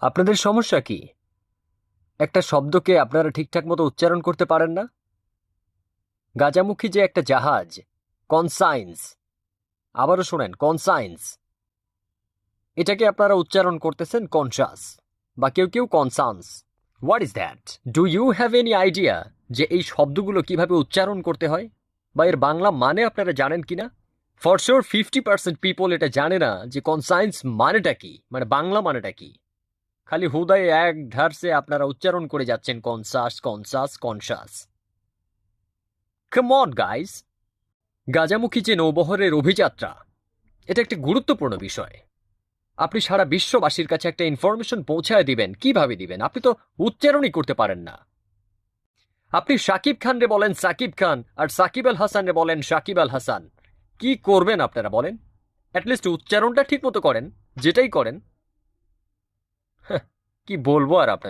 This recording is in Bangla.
আপনাদের সমস্যা কি? একটা শব্দকে আপনারা ঠিকঠাক মতো উচ্চারণ করতে পারেন না? গাজামুখী যে একটা জাহাজ কনসাইন্স আবারও শোনেন কনসাইন্স এটাকে আপনারা উচ্চারণ করতেছেন কনসাস বা কেউ কেউ conscience what is that do you have any idea যে এই শব্দগুলো কীভাবে উচ্চারণ করতে হয়? বা এর বাংলা মানে আপনারা জানেন কিনা? For sure fifty percent people এটা জানে না যে কনসাইন্স মানেটা কি মানে বাংলা মানেটা কি। খালি হুদায় এক ধারসে আপনারা উচ্চারণ করে যাচ্ছেন, conscious conscious conscious. Come on guys গাজামুখী যে নৌবহরের অভিযাত্রা, এটা একটি গুরুত্বপূর্ণ বিষয়। আপনি সারা বিশ্ববাসীর কাছে একটা ইনফরমেশন পৌঁছায় দিবেন, কীভাবে দিবেন? আপনি তো উচ্চারণই করতে পারেন না। আপনি সাকিব খানরে বলেন, সাকিব খান, আর সাকিব আল হাসানরে বলেন, সাকিব আল হাসান। কি করবেন আপনারা বলেন? অ্যাটলিস্ট উচ্চারণটা ঠিক মতো করেন, যেটাই করেন। কি বলব আর আপনার